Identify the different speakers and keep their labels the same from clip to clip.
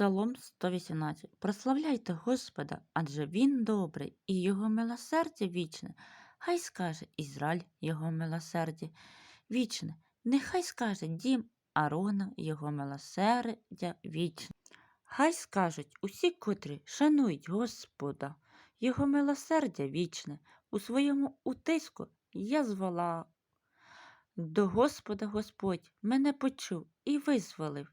Speaker 1: Псалом 118. Прославляйте Господа, адже Він добрий, і Його милосердя вічне. Хай скаже Ізраїль Його милосердя вічне. Нехай скаже дім Арона Його милосердя вічне. Хай скажуть усі, котрі шанують Господа, Його милосердя вічне. У своєму утиску я звала. До Господа Господь мене почув і визволив.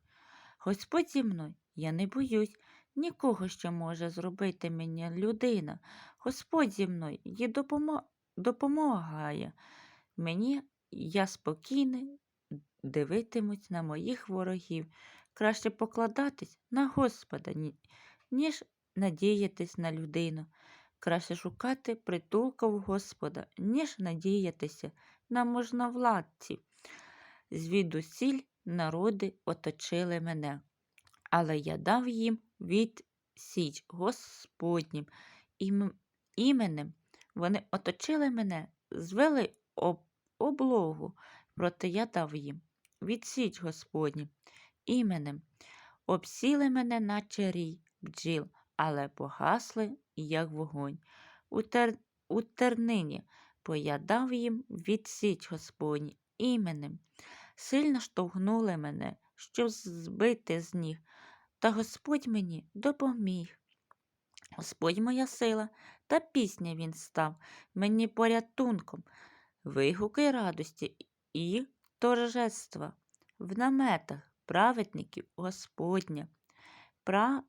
Speaker 1: Господь зі мною, я не боюсь нікого, що може зробити мені людина. Господь зі мною і допомо... допомагає. Мені я спокійний, дивитимусь на моїх ворогів. Краще покладатись на Господа, ніж надіятись на людину. Краще шукати притулка в Господа, ніж надіятися на можновладців. Звідусіль народи оточили мене, але я дав їм від січ Господнім іменем. Вони оточили мене, звели об, облогу, проте я дав їм від січ Господнім іменем. Обсіли мене, наче рій бджіл, але погасли, як вогонь. У, тер, у тернині поядав їм від січ Господні іменем. Сильно штовхнули мене, щоб збити з ніг, та Господь мені допоміг. Господь моя сила, та пісня він став мені порятунком, вигуки радості і торжества в наметах праведників Господня. Пра...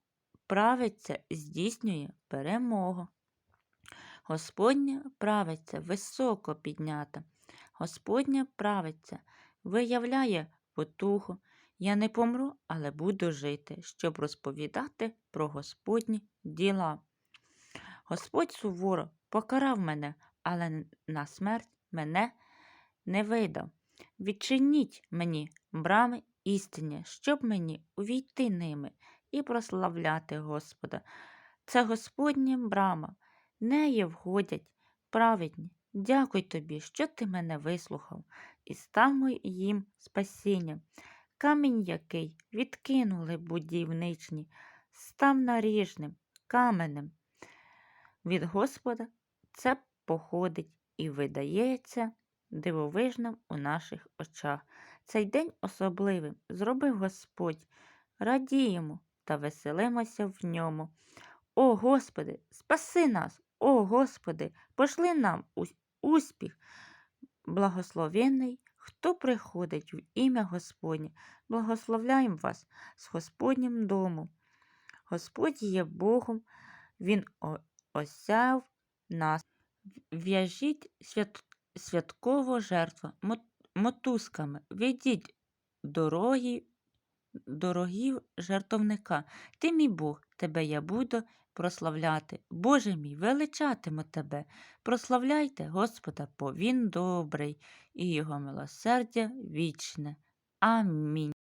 Speaker 1: Правиця здійснює перемогу. Господня правиця високо піднята. Господня правиця виявляє потуху. Я не помру, але буду жити, щоб розповідати про Господні діла. Господь суворо покарав мене, але на смерть мене не видав. Відчиніть мені брами істині, щоб мені увійти ними і прославляти Господа. Це Господня брама, неї входять праведні. Дякуй тобі, що ти мене вислухав, і став моїм спасінням. Камінь, який відкинули будівничні, став наріжним каменем. Від Господа це походить і видається дивовижним у наших очах. Цей день особливим зробив Господь. Радіємо та веселимося в ньому. О Господи, спаси нас! О Господи, пошли нам успіх. Благословенний, хто приходить в ім'я Господнє, благословляємо вас з Господнім домом. Господь є Богом, Він осяв нас. В'яжіть свят... святкову жертву мотузками, ведіть дороги, дорогів жертовника. Ти мій Бог, тебе я буду прославляти. Боже мій, величатиму тебе. Прославляйте Господа, бо Він добрий, і Його милосердя вічне. Амінь.